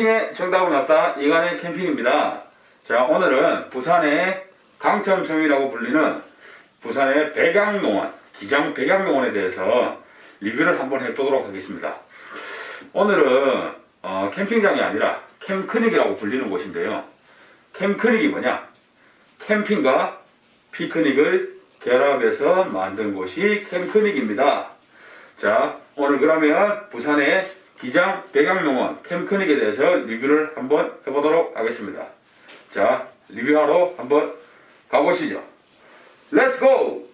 캠핑의 정답은 없다. 이간의 캠핑입니다. 자, 오늘은 부산의 강천섬이라고 불리는 부산의 백양농원, 기장 백양농원에 대해서 리뷰를 한번 해보도록 하겠습니다. 오늘은 어, 캠핑장이 아니라 캠크닉이라고 불리는 곳인데요. 캠크닉이 뭐냐? 캠핑과 피크닉을 결합해서 만든 곳이 캠크닉입니다. 자, 오늘 그러면 부산의 기장 백양농원 캠크닉에 대해서 리뷰를 한번 해보도록 하겠습니다. 자, 리뷰하러 한번 가보시죠. 렛츠 고!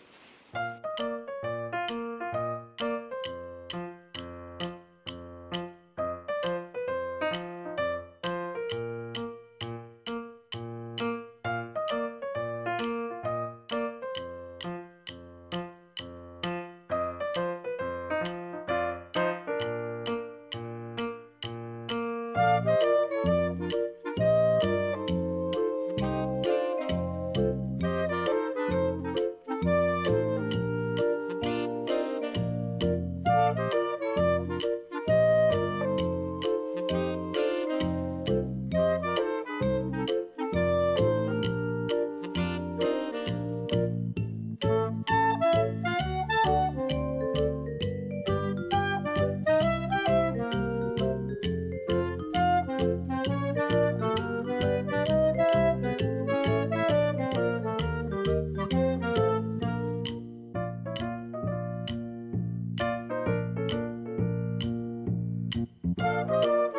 자,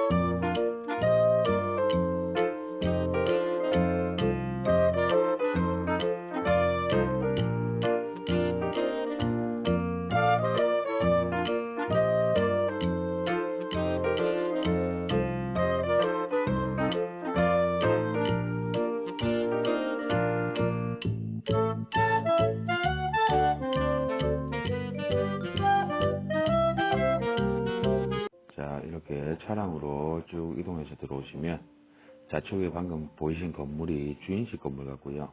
차량으로 쭉 이동해서 들어오시면 좌측에 방금 보이신 건물이 주인식 건물 같고요.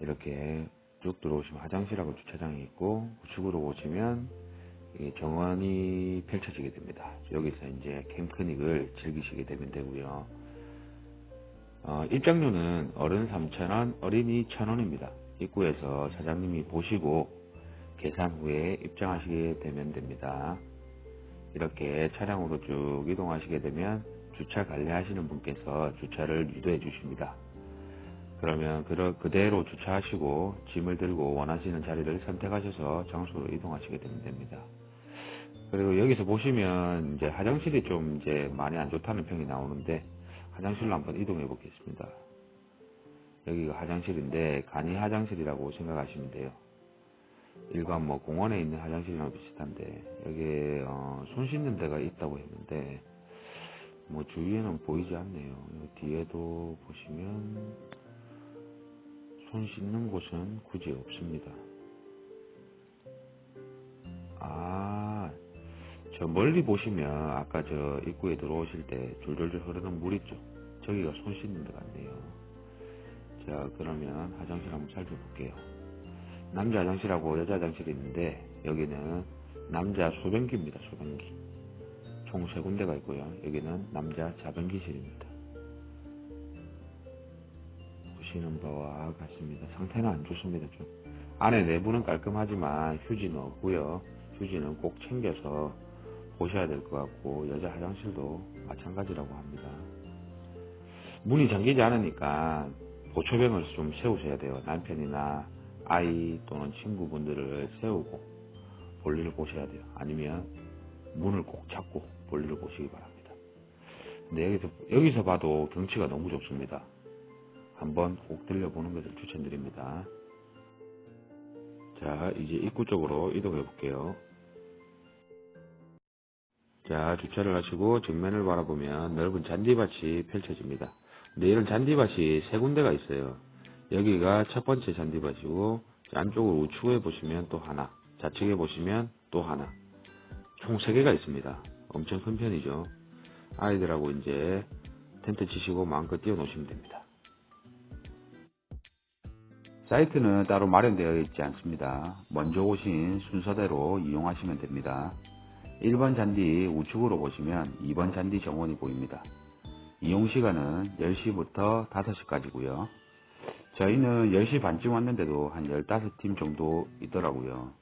이렇게 쭉 들어오시면 화장실하고 주차장이 있고 우측으로 오시면 이 정원이 펼쳐지게 됩니다. 여기서 이제 캠크닉을 즐기시게 되면 되고요. 어, 입장료는 어른 3,000원, 어린이 1,000원입니다. 입구에서 사장님이 보시고 계산 후에 입장하시게 되면 됩니다. 이렇게 차량으로 쭉 이동하시게 되면 주차 관리하시는 분께서 주차를 유도해 주십니다. 그러면 그러- 그대로 주차하시고 짐을 들고 원하시는 자리를 선택하셔서 장소로 이동하시게 되면 됩니다. 그리고 여기서 보시면 이제 화장실이 좀 이제 많이 안 좋다는 평이 나오는데 화장실로 한번 이동해 보겠습니다. 여기가 화장실인데 간이 화장실이라고 생각하시면 돼요. 일반 뭐 공원에 있는 화장실이랑 비슷한데 여기에 어, 손 씻는 데가 있다고 했는데 뭐 주위에는 보이지 않네요. 뒤에도 보시면 손 씻는 곳은 굳이 없습니다. 아, 저 멀리 보시면 아까 저 입구에 들어오실 때 줄줄줄 흐르는 물 있죠? 저기가 손 씻는 데 같네요. 자, 그러면 화장실 한번 살펴볼게요. 남자 화장실하고 여자 화장실이 있는데 여기는 남자 소변기입니다. 소변기. 총 세 군데가 있고요. 여기는 남자 자변기실입니다. 보시는 바와 같습니다. 상태는 안 좋습니다. 좀 안에 내부는 깔끔하지만 휴지는 없고요. 휴지는 꼭 챙겨서 보셔야 될 것 같고 여자 화장실도 마찬가지라고 합니다. 문이 잠기지 않으니까 보초병을 좀 세우셔야 돼요. 남편이나 아이 또는 친구분들을 세우고 볼일을 보셔야 돼요. 아니면 문을 꼭 잡고 볼일을 보시기 바랍니다. 근데 여기서, 여기서 봐도 경치가 너무 좋습니다. 한번 꼭 들려보는 것을 추천드립니다. 자, 이제 입구 쪽으로 이동해 볼게요. 자, 주차를 하시고 정면을 바라보면 넓은 잔디밭이 펼쳐집니다. 근데 이런 잔디밭이 세 군데가 있어요. 여기가 첫 번째 잔디밭이고 안쪽으로 우측에 보시면 또 하나 좌측에 보시면 또 하나. 총세 개가 있습니다. 엄청 큰 편이죠. 아이들하고 이제 텐트 치시고 마음껏 뛰어노시면 됩니다. 사이트는 따로 마련되어 있지 않습니다. 먼저 오신 순서대로 이용하시면 됩니다. 1번 잔디 우측으로 보시면 2번 잔디 정원이 보입니다. 이용 시간은 10시부터 5시까지고요. 저희는 10시 반쯤 왔는데도 한 15팀 정도 있더라고요.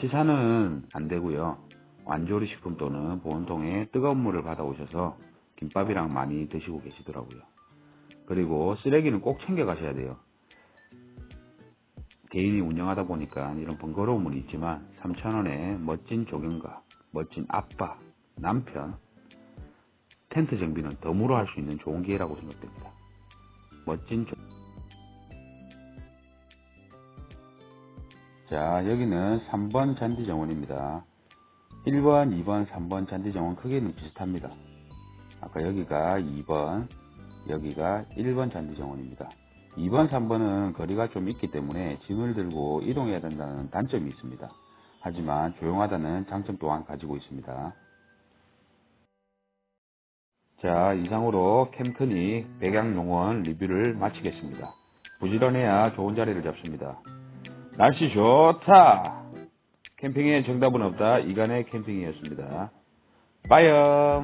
치사는 안 되고요. 완조리 식품 또는 보온통에 뜨거운 물을 받아오셔서 김밥이랑 많이 드시고 계시더라고요. 그리고 쓰레기는 꼭 챙겨 가셔야 돼요. 개인이 운영하다 보니까 이런 번거로움은 있지만 3,000원에 멋진 조경과 멋진 아빠, 남편, 텐트 정비는 덤으로 할 수 있는 좋은 기회라고 생각됩니다. 멋진 조... 자, 여기는 3번 잔디 정원입니다. 1번, 2번, 3번 잔디 정원 크기는 비슷합니다. 아까 여기가 2번, 여기가 1번 잔디 정원입니다. 2번, 3번은 거리가 좀 있기 때문에 짐을 들고 이동해야 된다는 단점이 있습니다. 하지만 조용하다는 장점 또한 가지고 있습니다. 자, 이상으로 캠크니 백양농원 리뷰를 마치겠습니다. 부지런해야 좋은 자리를 잡습니다. 날씨 좋다! 캠핑에 정답은 없다. 이간의 캠핑이었습니다. 빠염!